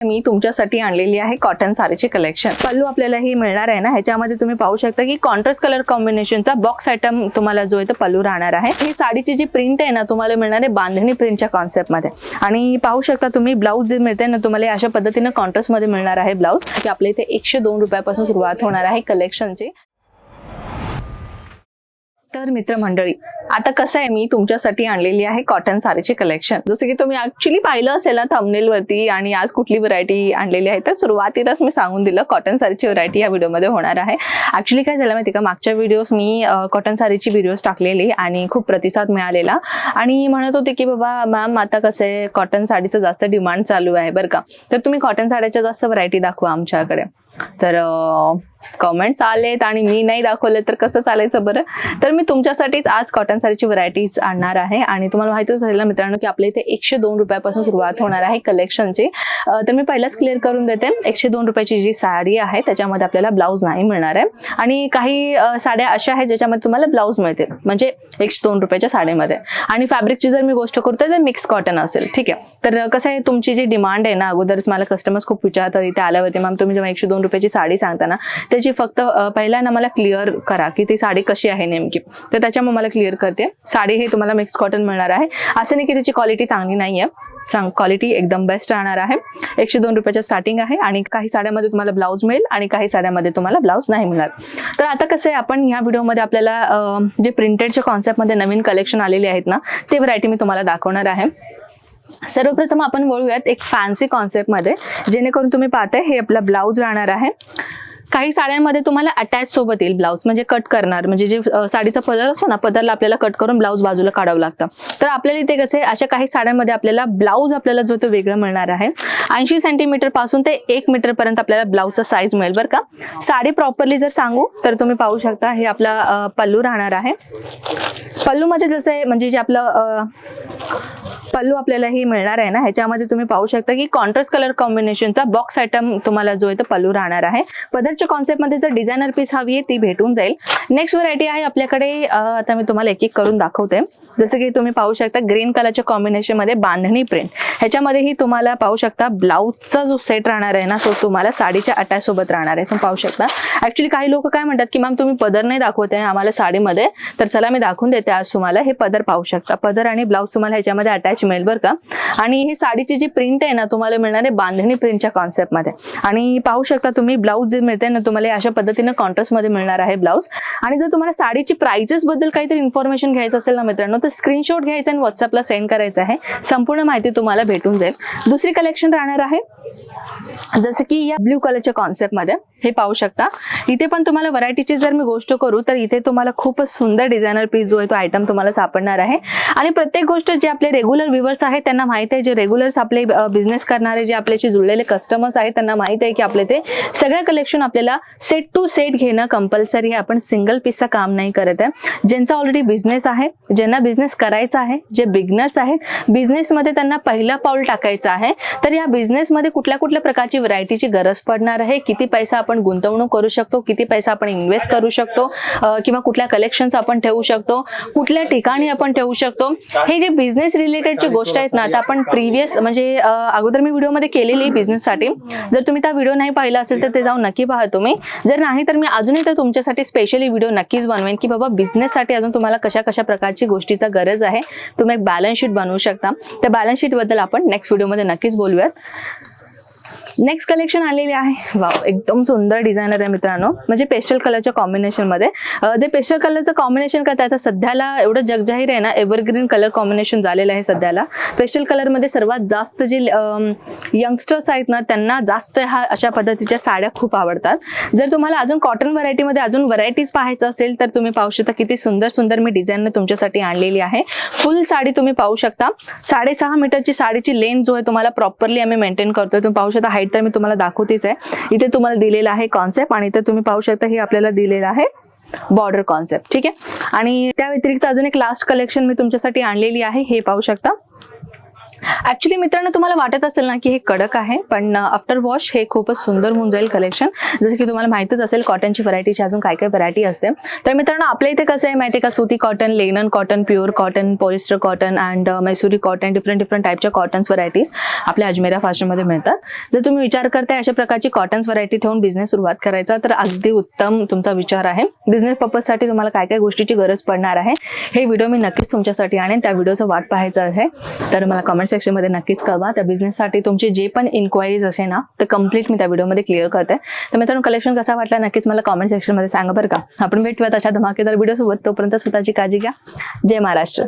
मी तुमच्यासाठी आणलेली आहे कॉटन साडीचे कलेक्शन पल्लू आपल्याला हे मिळणार आहे ना ह्याच्यामध्ये तुम्ही पाहू शकता की कॉन्ट्रास्ट कलर कॉम्बिनेशनचा बॉक्स आयटम तुम्हाला जो आहे तो पल्लू राहणार आहे. ही साडीची जी प्रिंट आहे ना तुम्हाला मिळणार आहे बांधणी प्रिंटच्या कॉन्सेप्टमध्ये आणि पाहू शकता तुम्ही ब्लाऊज जे मिळते ना तुम्हाला अशा पद्धतीनं कॉन्ट्रास्टमध्ये मिळणार आहे ब्लाऊज की आपल्या इथे एकशे दोन रुपयापासून सुरुवात होणार आहे कलेक्शनची तर मित्रमंडळी आता कसं आहे मी तुमच्यासाठी आणलेली आहे कॉटन साडीचे कलेक्शन जसं की तुम्ही ऍक्च्युली पाहिलं असेल ना थंबनेल वरती आणि आज कुठली व्हरायटी आणलेली आहे तर सुरुवातीलाच मी सांगून दिलं कॉटन साडीची व्हरायटी या व्हिडिओमध्ये होणार आहे. ऍक्च्युली काय झालं माहिती का? मागच्या व्हिडिओज मी कॉटन साडीची व्हिडिओज टाकलेली आणि खूप प्रतिसाद मिळालेला. आणि म्हणत होते की बाबा मॅम आता कसं आहे? कॉटन साडीचं जास्त डिमांड चालू आहे बरं का? तर तुम्ही कॉटन साड्याच्या जास्त व्हरायटी दाखवा आमच्याकडे. तर कमेंट्स आलेत आणि मी नाही दाखवले तर कसं चालायचं बरं? तर मी तुमच्यासाठीच आज कॉटन सारीची व्हरायटीज आणणार आहे. आणि तुम्हाला माहितीच झालं मित्रांनो की आपल्या इथे एकशे दोन रुपयापासून सुरुवात होणार आहे कलेक्शनची तर मी पहिलाच क्लिअर करून देते. एकशे दोन रुपयाची जी साडी आहे त्याच्यामध्ये आपल्याला ब्लाऊज नाही मिळणार आहे. आणि काही साड्या अशा आहेत ज्याच्यामध्ये तुम्हाला ब्लाऊज मिळतील. म्हणजे एकशे दोन रुपयाच्या साडीमध्ये. आणि फॅब्रिकची जर मी गोष्ट करतोय तर मिक्स कॉटन असेल. ठीक आहे. तर कसं आहे तुमची जी डिमांड आहे ना अगोदरच मला कस्टमर्स खूप विचारतात इथे आल्यावरती मॅम तुम्ही जेव्हा एकशे दोन रुपयाची साडी सांगता ना त्याची फक्त पहिल्यांदा पहिला ना मला क्लिअर करा की ती साडी कशी आहे नेमकी. तर त्याच्यामुळे मला क्लिअर करते. साडी ही तुम्हाला मिक्स कॉटन मिळणार आहे. असं नाही की त्याची क्वालिटी चांगली नाही आहे चांग क्वालिटी एकदम बेस्ट राहणार आहे. एकशे दोन रुपयाच्या स्टार्टिंग आहे आणि काही साड्यामध्ये तुम्हाला ब्लाऊज मिळेल आणि काही साड्यामध्ये तुम्हाला ब्लाऊज नाही मिळणार. तर आता कसं आहे आपण ह्या व्हिडिओमध्ये आपल्याला जे प्रिंटेडच्या कॉन्सेप्टमध्ये नवीन कलेक्शन आलेले आहेत ना ते व्हरायटी मी तुम्हाला दाखवणार आहे. सर्वप्रथम आपण वळूयात एक फॅन्सी कॉन्सेप्टमध्ये जेणेकरून तुम्ही पाहताय हे आपला ब्लाऊज राहणार आहे. काही साड्यांमध्ये तुम्हाला अटॅच सोबत येईल ब्लाऊज म्हणजे कट करणार. म्हणजे जे साडीचा पदर असतो ना पदरला आपल्याला कट करून ब्लाऊज बाजूला काढावं लागतं. तर आपल्याला इथे कसे अशा काही साड्यांमध्ये आपल्याला ब्लाऊज आपल्याला जो तो वेगळं मिळणार आहे. ऐंशी सेंटीमीटरपासून ते एक मीटर पर्यंत आपल्याला ब्लाऊजचा साईज मिळेल बरं का. साडी प्रॉपरली जर सांगू तर तुम्ही पाहू शकता हे आपला पल्लू राहणार आहे. पल्लूमध्ये जसं म्हणजे जे आपलं पल्लू आपल्याला ही मिळणार आहे ना ह्याच्यामध्ये तुम्ही पाहू शकता की कॉन्ट्रास्ट कलर कॉम्बिनेशनचा बॉक्स आयटम तुम्हाला जो आहे तो पल्लू राहणार आहे. पदरच्या कॉन्सेप्टमध्ये जर डिझायनर पीस हवी आहे ती भेटून जाईल. नेक्स्ट व्हरायटी आहे आपल्याकडे आता मी तुम्हाला एक एक करून दाखवते. जसं की तुम्ही पाहू शकता ग्रीन कलरच्या कॉम्बिनेशनमध्ये बांधणी प्रिंट ह्याच्यामध्येही तुम्हाला पाहू शकता ब्लाऊजचा जो सेट राहणार आहे ना तो तुम्हाला साडीच्या अटॅच सोबत राहणार आहे. तुम्ही पाहू शकता. ऍक्च्युली काही लोक काय म्हणतात की मॅम तुम्ही पदर नाही दाखवत आहे आम्हाला साडीमध्ये तर चला मी दाखवून देते आज तुम्हाला हे पदर पाहू शकता. पदर आणि ब्लाऊज तुम्हाला ह्याच्यामध्ये अटॅच मिळेल बरं का? आणि हे साडीची जी प्रिंट आहे ना तुम्हाला मिळणार आहे बांधणी प्रिंटच्या कॉन्सेप्टमध्ये आणि पाहू शकता तुम्ही ब्लाऊज जे मिळते ना तुम्हाला अशा पद्धतीनं कॉन्ट्रास्टमध्ये मिळणार आहे ब्लाऊज आणि जर तुम्हाला साडीची प्राइजेस बद्दल काहीतरी इन्फॉर्मेशन घ्यायचं असेल ना मित्रांनो तर स्क्रीनशॉट घ्यायचा आणि व्हॉट्सअपला सेंड करायचं आहे. संपूर्ण माहिती तुम्हाला भेटून जाईल. दुसरी कलेक्शन राहणार आहे जसं की या ब्ल्यू कलरच्या कॉन्सेप्टमध्ये हे पाहू शकता. इथे पण तुम्हाला व्हरायटीची जर मी गोष्ट करू तर इथे तुम्हाला खूपच सुंदर डिझायनर पीस जो आहे तो आयटम तुम्हाला सापडणार आहे. आणि प्रत्येक गोष्ट जे आपले रेग्युलर व्ह्युअर्स आहेत त्यांना माहिती आहे जे रेग्युलर्स आपले बिझनेस करणारे जे आपल्याशी जुळलेले कस्टमर्स आहेत त्यांना माहिती आहे की आपले ते सगळं कलेक्शन आपल्याला सेट टू सेट घेणं कंपल्सरी आहे. आपण सिंगल पीसचं काम नाही करत आहे. ज्यांचा ऑलरेडी बिझनेस आहे ज्यांना बिझनेस करायचा आहे जे बिगनर्स आहेत बिझनेसमध्ये त्यांना पहिला पाऊल टाकायचं आहे तर या बिझनेसमध्ये कुठल्या कुठल्या प्रकारची व्हरायटीची गरज पडणार आहे? किती पैसा आपण गुंतवणूक करू शकतो? किती पैसा आपण इन्व्हेस्ट करू शकतो? किंवा कुठल्या कलेक्शन्स आपण ठेवू शकतो? कुठल्या ठिकाणी आपण ठेवू शकतो? हे जे बिझनेस रिलेटेडची गोष्ट आहेत ना आता आपण प्रिव्हियस म्हणजे अगोदर मी व्हिडिओमध्ये केलेली बिझनेससाठी जर तुम्ही त्या व्हिडिओ नाही पाहिला असेल तर ते जाऊन नक्की पहा तुम्ही. जर नाही तर मी अजूनही तर तुमच्यासाठी स्पेशली व्हिडिओ नक्कीच बनवेन की बाबा बिझनेससाठी अजून तुम्हाला कशा कशा प्रकारची गोष्टीचा गरज आहे? तुम्ही एक बॅलन्स शीट बनवू शकता. त्या बॅलन्स शीटबद्दल आपण नेक्स्ट व्हिडिओमध्ये नक्कीच बोलूयात. नेक्स्ट कलेक्शन आलेले आहे. वाव एकदम सुंदर डिझायनर आहे मित्रांनो. म्हणजे पेस्टल कलरच्या कॉम्बिनेशनमध्ये जे पेस्टल कलरचं कॉम्बिनेशन करता आता सध्याला एवढं जगजाहीर आहे ना एव्हरग्रीन कलर कॉम्बिनेशन झालेलं आहे सध्याला. पेस्टल कलरमध्ये सर्वात जास्त जे यंगस्टर्स आहेत ना त्यांना जास्त हा अशा पद्धतीच्या साड्या खूप आवडतात. जर तुम्हाला अजून कॉटन व्हरायटीमध्ये अजून व्हरायटीज पाहायचं असेल तर तुम्ही पाहू शकता किती सुंदर सुंदर मी डिझाईन तुमच्यासाठी आणलेली आहे. फुल साडी तुम्ही पाहू शकता. साडेसहा मीटरची साडीची लेंथ जो आहे तुम्हाला प्रॉपरली आम्ही मेंटेन करतोय. तुम्ही पाहू शकता हाईट तर मी तुम्हाला दाखवतेच आहे. इथे तुम्हाला दिलेला आहे कॉन्सेप्ट आणि इथे तुम्ही पाहू शकता हे आपल्याला दिलेलं आहे बॉर्डर कॉन्सेप्ट ठीक आहे? आणि त्या व्यतिरिक्त अजून एक लास्ट कलेक्शन मी तुमच्यासाठी आणलेली आहे. हे पाहू शकता. ऍक्च्युली मित्रांनो तुम्हाला वाटत असेल ना की हे कडक आहे पण आफ्टर वॉश हे खूपच सुंदर होऊन जाईल कलेक्शन जसं की तुम्हाला माहितच असेल कॉटनची व्हरायटीची अजून काय काय व्हरायटी असते. तर मित्रांनो आपल्या इथे कसं आहे माहिती का? सुती cotton linen cotton pure cotton polyester cotton and Mysuri cotton different different टाईपच्या कॉटन्स व्हरायटीज आपल्या अजमेरा फॅशनमध्ये मिळतात. जर तुम्ही विचार करताय अशा प्रकारची कॉटन्स व्हरायटी ठेवून बिझनेस सुरुवात करायचा तर अगदी उत्तम तुमचा विचार आहे. बिझनेस पर्पजसाठी तुम्हाला काय काय गोष्टीची गरज पडणार आहे हे व्हिडिओ मी नक्कीच तुमच्यासाठी आणेन. त्या व्हिडिओचं वाट पाहायचं आहे. तर मला कमेंट सेक्शनमध्ये नक्कीच कळवा. त्या बिझनेससाठी तुमची जे पण इन्क्वायरीज असे ना तर कंप्लीट मी त्या व्हिडिओमध्ये क्लिअर करते. तर मित्रांनो कलेक्शन कसा वाटला नक्कीच मला कमेंट सेक्शनमध्ये सांगा बरं का. आपण भेटूयात अशा धमाकेदार व्हिडिओसोबत तोपर्यंत स्वतःची काळजी घ्या. जय महाराष्ट्र.